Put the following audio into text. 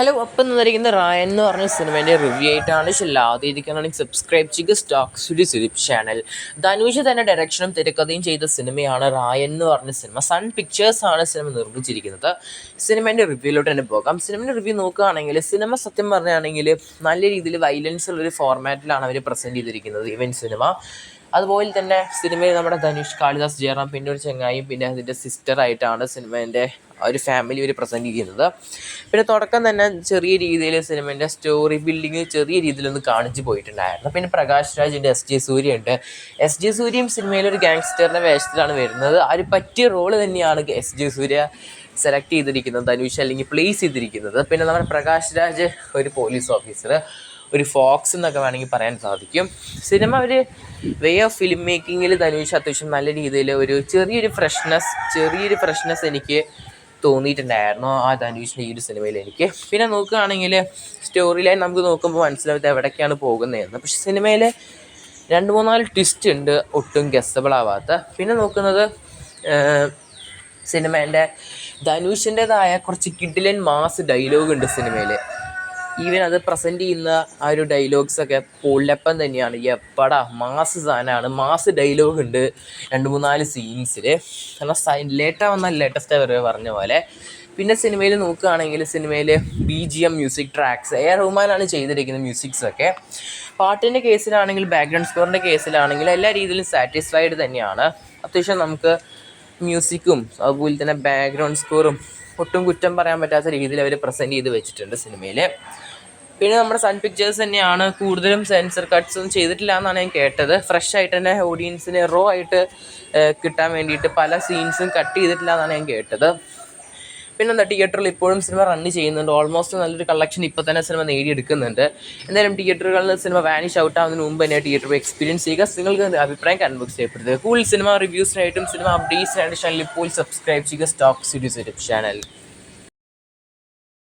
Hello അപ്പം തന്നിരിക്കുന്ന റായൻ എന്ന് പറഞ്ഞ സിനിമേന്റെ റിവ്യൂ ആയിട്ടാണ് ആദ്യമായിരിക്കുകയാണെങ്കിൽ സബ്സ്ക്രൈബ് ചെയ്യുക. സ്റ്റോക്ക് സ്റ്റുഡി സിലിപ്പ് ചാനൽ ധനുഷ് തന്നെ ഡയറക്ഷനും തിരക്കഥയും ചെയ്ത സിനിമയാണ് റായൻ എന്ന് പറഞ്ഞ സിനിമ. സൺ പിക്ചേഴ്സ് ആണ് സിനിമ നിർമ്മിച്ചിരിക്കുന്നത്. സിനിമേന്റെ റിവ്യൂയിലോട്ട് തന്നെ പോകാം. സിനിമേന്റെ റിവ്യൂ നോക്കുകയാണെങ്കിൽ സിനിമ സത്യം പറയുകയാണെങ്കിൽ നല്ല രീതിയിൽ വയലൻസ് ഉള്ളൊരു ഫോർമാറ്റിലാണ് അവർ പ്രസന്റ് ചെയ്തിരിക്കുന്നത് ഇവൻ സിനിമ അതുപോലെ തന്നെ സിനിമയിൽ നമ്മുടെ ധനുഷ് കാളിദാസ് ജയറാം പിന്നെ ഒരു ചങ്ങായും പിന്നെ അതിന്റെ സിസ്റ്ററായിട്ടാണ് സിനിമേന്റെ ഒരു ഫാമിലി ഒരു പ്രസന്റ് ചെയ്യുന്നത്. പിന്നെ തുടക്കം തന്നെ ചെറിയ രീതിയിൽ സിനിമേന്റെ സ്റ്റോറി ബിൽഡിങ് ചെറിയ രീതിയിലൊന്ന് കാണിച്ചു പോയിട്ടുണ്ടായിരുന്നു. പിന്നെ പ്രകാശ് രാജിന്റെ എസ് ജെ സൂര്യ ഉണ്ട്. എസ് ജെ സൂര്യയും സിനിമയിൽ ഒരു ഗാങ്സ്റ്ററിന്റെ വേഷത്തിലാണ് വരുന്നത്. ആ ഒരു പറ്റിയ റോൾ തന്നെയാണ് എസ് ജെ സൂര്യ സെലക്ട് ചെയ്തിരിക്കുന്നത് ധനുഷ് അല്ലെങ്കിൽ പ്ലേസ് ചെയ്തിരിക്കുന്നത്. പിന്നെ നമ്മുടെ പ്രകാശ് രാജ് ഒരു പോലീസ് ഓഫീസർ ഒരു ഫോക്സ് എന്നൊക്കെ വേണമെങ്കിൽ പറയാൻ സാധിക്കും. സിനിമ ഒരു വേ ഓഫ് ഫിലിം മേക്കിങ്ങിൽ ധനുഷ് അത്യാവശ്യം നല്ല രീതിയിൽ ഒരു ചെറിയൊരു ഫ്രഷ്നെസ് ചെറിയൊരു ഫ്രഷ്നെസ് എനിക്ക് തോന്നിയിട്ടുണ്ടായിരുന്നു ആ ധനുഷിന്റെ ഈ ഒരു സിനിമയിൽ എനിക്ക്. പിന്നെ നോക്കുകയാണെങ്കിൽ സ്റ്റോറി ലൈൻ നമുക്ക് നോക്കുമ്പോൾ മനസ്സിലാവും എവിടേക്കാണ് പോകുന്നതെന്ന്. പക്ഷെ സിനിമയിൽ രണ്ട് മൂന്നാൽ ട്വിസ്റ്റ് ഉണ്ട് ഒട്ടും ഗസ്സബിൾ ആവാത്ത. പിന്നെ നോക്കുന്നത് സിനിമേന്റെ ധനുഷിന്റെതായ കുറച്ച് കിഡിലൻ മാസ് ഡയലോഗ് ഉണ്ട് സിനിമയിൽ. ഈവൻ അത് പ്രസന്റ് ചെയ്യുന്ന ആ ഒരു ഡയലോഗ്സൊക്കെ പൊള്ളപ്പം തന്നെയാണ്. എപ്പടാ? മാസ് സാധനമാണ് മാസ് ഡയലോഗ് ഉണ്ട്. രണ്ട് മൂന്നാൽ സീൻസിൽ കാരണം ലേറ്റാ വന്നാൽ ലേറ്റസ്റ്റ് വരെ പറഞ്ഞ പോലെ. പിന്നെ സിനിമയിൽ നോക്കുകയാണെങ്കിൽ സിനിമയിൽ B G M music tracks A റഹ്മാനാണ് ചെയ്തിരിക്കുന്ന മ്യൂസിക്സൊക്കെ പാട്ടിന്റെ കേസിലാണെങ്കിൽ ബാക്ക്ഗ്രൗണ്ട് സ്കോറിന്റെ കേസിലാണെങ്കിൽ എല്ലാ രീതിയിലും സാറ്റിസ്ഫൈഡ് തന്നെയാണ്. അത്യാവശ്യം നമുക്ക് മ്യൂസിക്കും അതുപോലെ തന്നെ ബാക്ക്ഗ്രൗണ്ട് സ്കോറും ഒട്ടും കുറ്റം പറയാൻ പറ്റാത്ത രീതിയിൽ അവർ പ്രസന്റ് ചെയ്ത് വെച്ചിട്ടുണ്ട് സിനിമയിൽ പിന്നെ നമ്മുടെ സൺ പിക്ചേഴ്സ് തന്നെയാണ് കൂടുതലും സെൻസർ കട്ട്സ് ഒന്നും ചെയ്തിട്ടില്ല എന്നാണ് ഞാൻ കേട്ടത്. ഫ്രഷ് ആയിട്ട് തന്നെ ഓഡിയൻസിന് റോ ആയിട്ട് കിട്ടാൻ വേണ്ടിയിട്ട് പല സീൻസും കട്ട് ചെയ്തിട്ടില്ല എന്നാണ് ഞാൻ കേട്ടത്. പിന്നെന്താ തിയേറ്ററിൽ ഇപ്പോഴും സിനിമ റൺ ചെയ്യുന്നുണ്ട്. ഓൾമോസ്റ്റ് നല്ലൊരു കളക്ഷൻ ഇപ്പോൾ തന്നെ സിനിമ നേടിയെടുക്കുന്നുണ്ട്. എന്തായാലും തിയേറ്ററുകളിൽ സിനിമ വാനിഷ് ഔട്ട് ആവുന്നതിന് മുമ്പ് തന്നെ തിയേറ്റർ എക്സ്പീരിയൻസ് ചെയ്യുക. നിങ്ങൾക്ക് അഭിപ്രായം കൺബോക്സ് ചെയ്യപ്പെടുത്തുക കൂടുതൽ സിനിമ റിവ്യൂസിനായിട്ടും സിനിമ അപ്ഡേറ്റ്സിനായിട്ട് ചാനൽ ഇപ്പോൾ സബ്സ്ക്രൈബ് ചെയ്യുക. Stock series channel